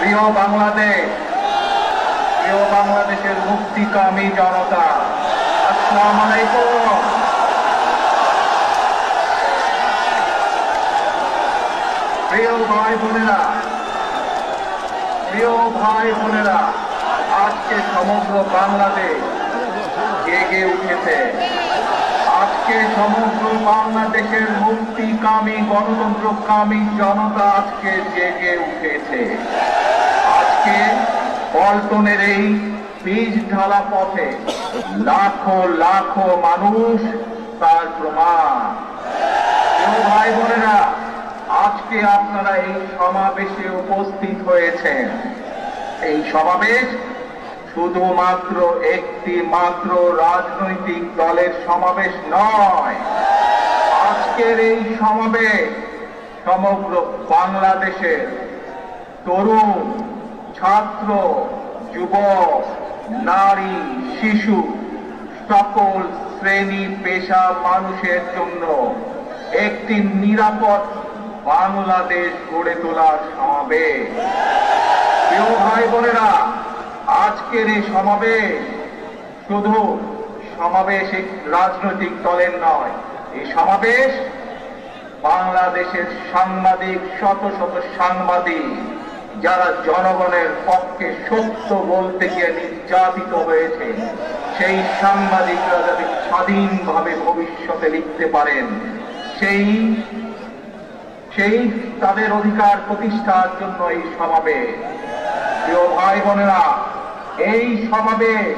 প্রিয় বাংলাদেশ, প্রিয় বাংলাদেশের মুক্তিকামী জনতা, আসসালাম আলাইকুম। প্রিয় ভাই বোনেরা, প্রিয় ভাই বোনেরা, আজকে সমগ্র বাংলাদেশ জেগে উঠেছে। আজকে সমগ্র বাংলাদেশের মুক্তিকামী, গণতন্ত্রকামী জনতা আজকে জেগে উঠেছে। আজকে পল্টনের এই বীজ ঢালা পথে লাখো লাখো মানুষ তার প্রমাণ। ভাই বোনেরা আজকে আপনারা এই সমাবেশে উপস্থিত হয়েছেন। এই সমাবেশ শুধুমাত্র একটি মাত্র রাজনৈতিক দলের সমাবেশ নয়। আজকের এই সমাবেশ সমগ্র বাংলাদেশের তরুণ ছাত্র, যুবক, নারী, শিশু, সকল শ্রেণি পেশা মানুষের জন্য একটি নিরাপদ বাংলাদেশ গড়ে তোলার সমাবেশ। প্রিয় ভাই বোনেরা, আজকের এই সমাবেশ শুধু সমাবেশ রাজনৈতিক দলের নয়, এই সমাবেশ বাংলাদেশের সাংবাদিক, শত শত সাংবাদিক যারা জনগণের পক্ষে সত্য বলতে গিয়ে নির্যাতিত হয়েছে, সেই সাংবাদিকরা যাতে স্বাধীনভাবে ভবিষ্যতে লিখতে পারেন, সেই সেই তাদের অধিকার প্রতিষ্ঠার জন্য এই সমাবেশ। প্রিয় ভাই বোনেরা, এই সমাবেশ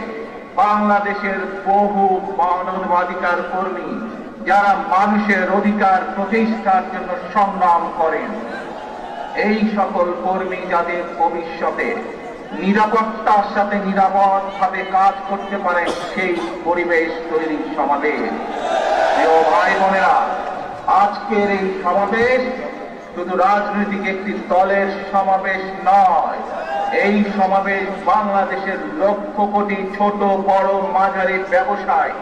বাংলাদেশের বহু মানবাধিকার কর্মী যারা মানুষের অধিকার প্রতিষ্ঠার জন্য সংগ্রাম করেন এই সকল কর্মী যাদের ভবিষ্যতে নিরাপত্তার সাথে নিরাপদ ভাবে কাজ করতে পারেন সেই পরিবেশ তৈরির সমাবেশ আজকের এই সমাবেশ শুধু রাজনৈতিক একটি দলের সমাবেশ নয়, এই সমাবেশ বাংলাদেশের লক্ষ কোটি ছোট, বড়, মাঝারি ব্যবসায়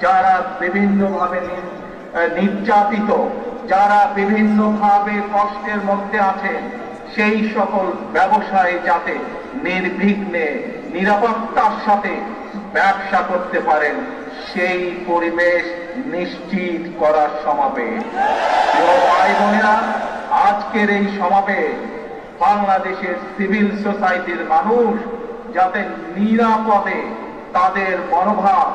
যারা বিভিন্নভাবে নির্যাতিত যারা বিভিন্নভাবে কষ্টের মধ্যে আছেন সেই সকল ব্যবসায়ী যাতে নির্বিঘ্নে নিরাপত্তার সাথে ব্যবসা করতে পারেন, সেই পরিবেশ নিশ্চিত করার সমাবেশ। আজকের এই সমাবেশ বাংলাদেশের সিভিল সোসাইটির মানুষ যাতে নিরাপদে তাদের মনোভাব,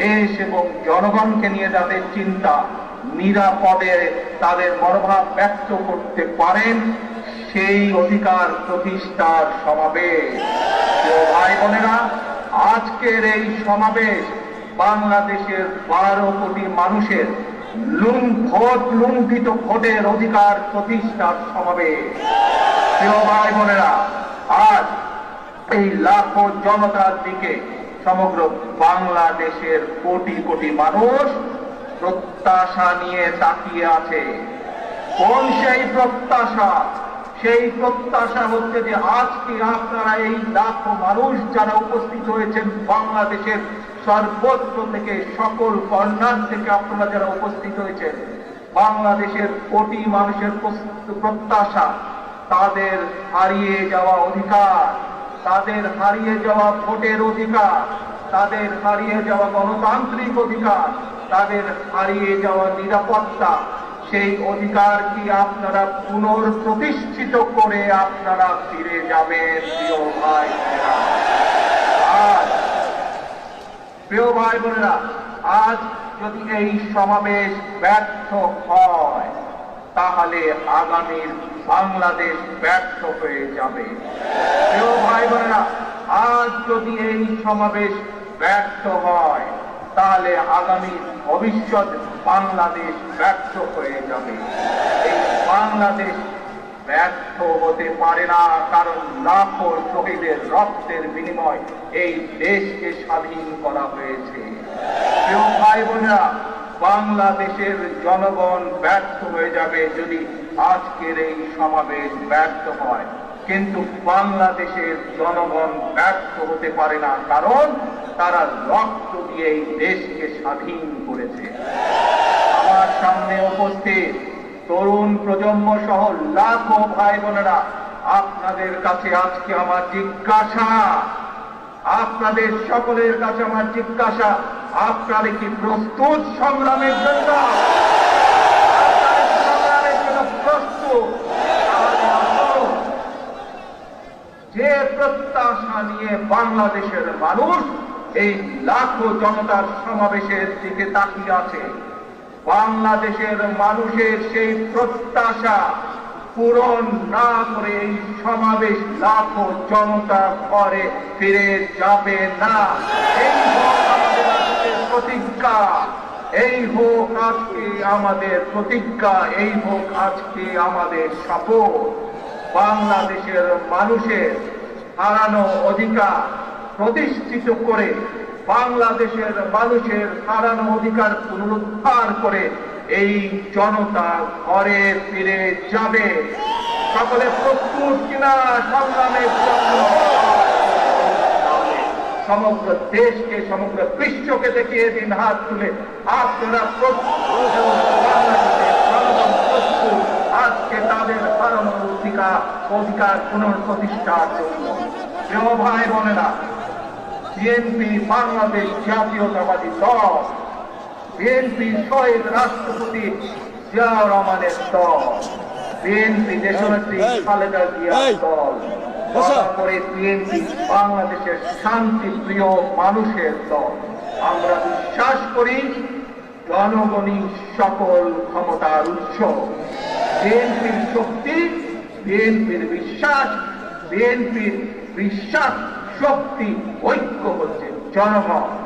দেশ এবং জনগণকে নিয়ে যাদের চিন্তা নিরাপদে তাদের মনোভাব ব্যক্ত করতে পারেন, সেই অধিকার প্রতিষ্ঠার সমাবেশ। ভাই বোনেরা, আজকের এই সমাবেশ বাংলাদেশের বারো কোটি মানুষের লুন ভোট লুণ্ঠিত ভোটের অধিকার প্রতিষ্ঠার সমাবেশ। প্রিয় ভাই বোনেরা, আজ এই লাখো জনতার দিকে সমগ্র বাংলাদেশের কোটি কোটি মানুষ প্রত্যাশা নিয়ে তাকিয়ে আছে। কোন সেই প্রত্যাশা? সেই প্রত্যাশা হচ্ছে যে আজকে আপনারা এই লাখো মানুষ যারা উপস্থিত হয়েছেন বাংলাদেশের সর্বত্র থেকে সকল কর্নার থেকে আপনারা যারা উপস্থিত হয়েছেন, বাংলাদেশের কোটি মানুষের প্রত্যাশা, তাদের হারিয়ে যাওয়া অধিকার, তাদের হারিয়ে যাওয়া ভোটের অধিকার তাদের হারিয়ে যাওয়া গণতান্ত্রিক অধিকার, তাদের হারিয়ে যাওয়া নিরাপত্তা, সেই অধিকার কি আপনারা পুনর্প্রতিষ্ঠিত করে আপনারা ফিরে যাবেন, প্রিয় ভাই বোনেরা? আজ যদি এই সমাবেশ ব্যর্থ হয়, তাহলে আগামীর বাংলাদেশ ব্যর্থ হয়ে যাবে প্রিয় ভাই বোনেরা যদি এই সমাবেশ ব্যর্থ হয়, তাহলে আগামী ভবিষ্যৎ বাংলাদেশ ব্যর্থ হয়ে যাবে। এই বাংলাদেশ ব্যর্থ হতে পারে না, কারণ লাখো শহীদের রক্তের বিনিময় এই দেশকে স্বাধীন করা হয়েছে। প্রিয় ভাই বোনেরা বাংলাদেশের জনগণ ব্যর্থ হয়ে যাবে যদি আজকের এই সমাবেশ ব্যর্থ হয়। কিন্তু বাংলাদেশের জনগণ ব্যর্থ হতে পারে না, কারণ তারা রক্ত দিয়ে এই দেশকে স্বাধীন করেছে। আমার সামনে উপস্থিত তরুণ প্রজন্ম সহ লাখো ভাই বোনেরা আপনাদের কাছে আজকে আমার জিজ্ঞাসা। আপনাদের সকলের কাছে আমার জিজ্ঞাসা, আপনারা কি প্রস্তুত সংগ্রামের জন্য আপনারা কি সংগ্রামের জন্য প্রস্তুত তাহলে আসুন, যে প্রত্যাশা নিয়ে বাংলাদেশের মানুষ এই লাখো জনতার সমাবেশের দিকে তাকিয়ে আছে, বাংলাদেশের মানুষের সেই প্রত্যাশা পূরণ না করে এই সমাবেশ লাখো জনতা ঘরে ফিরে যাবে না। এই প্রতিজ্ঞা, এই হোক আজকে আমাদের প্রতিজ্ঞা, এই হোক আজকে আমাদের শপথ। বাংলাদেশের মানুষের হারানো অধিকার প্রতিষ্ঠিত করে, বাংলাদেশের মানুষের হারানো অধিকার পুনরুদ্ধার করে এই জনতা ঘরে ফিরে যাবে। সকলে প্রস্তুত কিনা সংগ্রামের জন্য সমগ্র দেশকে, সমগ্র বিশ্বকে দেখিয়ে দিন, হাত তুলে আপনারা প্রস্তুত এবং বাংলাদেশের জনগণ প্রস্তুত আজকে তাদের হারানো অধিকার অধিকার পুনঃপ্রতিষ্ঠার জন্য প্রিয় ভাই বোনেরা বিএনপি বাংলাদেশ জাতীয়তাবাদী দল বিএনপি শহীদ রাষ্ট্রপতি জিয়াউর রহমানের দল বিএনপি দেশনেত্রী খালেদা জিয়ার দল করে বিএনপি বাংলাদেশের শান্তি প্রিয় মানুষের দল। আমরা বিশ্বাস করি জনগণই সকল ক্ষমতার উৎস। বিএনপির শক্তি বিএনপির বিশ্বাস বিএনপির বিশ্বাস শক্তি ঐক্য হচ্ছে জনগণ